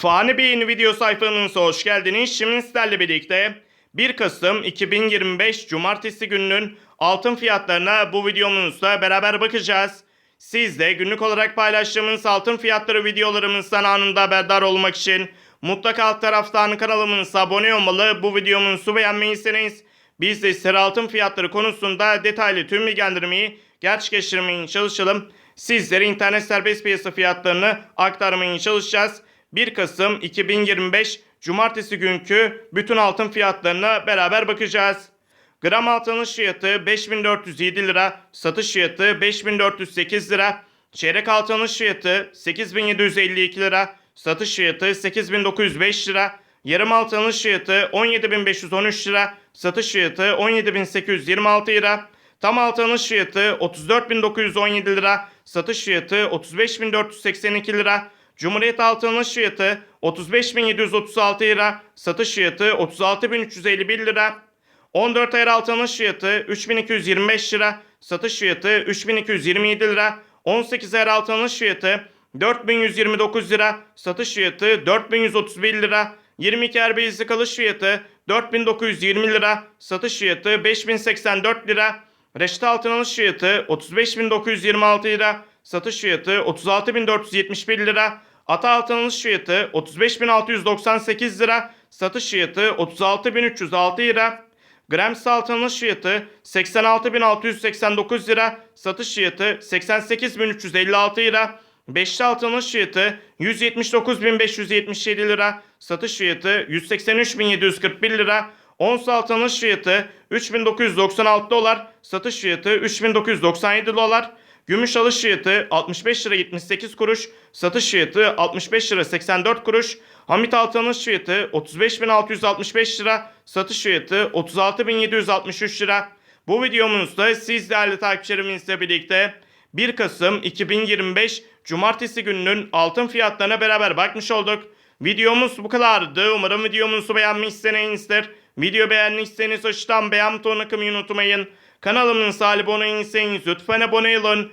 Fani Bey'in video sayfamıza hoş geldiniz. Şimdi sizlerle birlikte 1 Kasım 2025 Cumartesi gününün altın fiyatlarına bu videomuzda beraber bakacağız. Siz de günlük olarak paylaştığımız altın fiyatları videolarımızdan anında haberdar olmak için mutlaka alt taraftan kanalımıza abone olmalı. Bu videomuzu beğenmeyi biz de sizlere altın fiyatları konusunda detaylı tüm bilgilendirmeyi gerçekleştirmeye çalışalım. Sizlere internet serbest piyasa fiyatlarını aktarmaya çalışacağız. 1 Kasım 2025 Cumartesi günkü bütün altın fiyatlarına beraber bakacağız. Gram altın alış fiyatı 5407 lira, satış fiyatı 5408 lira. Çeyrek altın alış fiyatı 8752 lira, satış fiyatı 8905 lira. Yarım altın alış fiyatı 17513 lira, satış fiyatı 17826 lira. Tam altın alış fiyatı 34917 lira, satış fiyatı 35482 lira. Cumhuriyet altın alış fiyatı 35.736 lira, satış fiyatı 36.351 lira. 14 ayar altın alış fiyatı 3225 lira, satış fiyatı 3227 lira. 18 ayar altın alış fiyatı 4129 lira, satış fiyatı 4131 lira. 22 ayar beyazlık alış fiyatı 4920 lira, satış fiyatı 5084 lira. Reşit altın alış fiyatı 35.926 lira, satış fiyatı 36.471 lira. Ata altın alış fiyatı 35.698 lira, satış fiyatı 36.306 lira. Grams altın alış fiyatı 86.689 lira, satış fiyatı 88.356 lira. Beşli altın alış fiyatı 179.577 lira, satış fiyatı 183.741 lira. Ons altın alış fiyatı 3996 dolar, satış fiyatı 3997 dolar. Gümüş alış fiyatı 65 lira 78 kuruş, satış fiyatı 65 lira 84 kuruş. Hamit altın alış fiyatı 35.665 lira, satış fiyatı 36.763 lira. Bu videomuzda siz değerli takipçilerimizle birlikte 1 Kasım 2025 Cumartesi gününün altın fiyatlarına beraber bakmış olduk. Videomuz bu kadardı. Umarım videomuzu beğenmişsinizdir. Video beğendiyseniz aşağıdan beğen butonuna kılmayı unutmayın. Kanalımın abone değilseniz lütfen abone olun.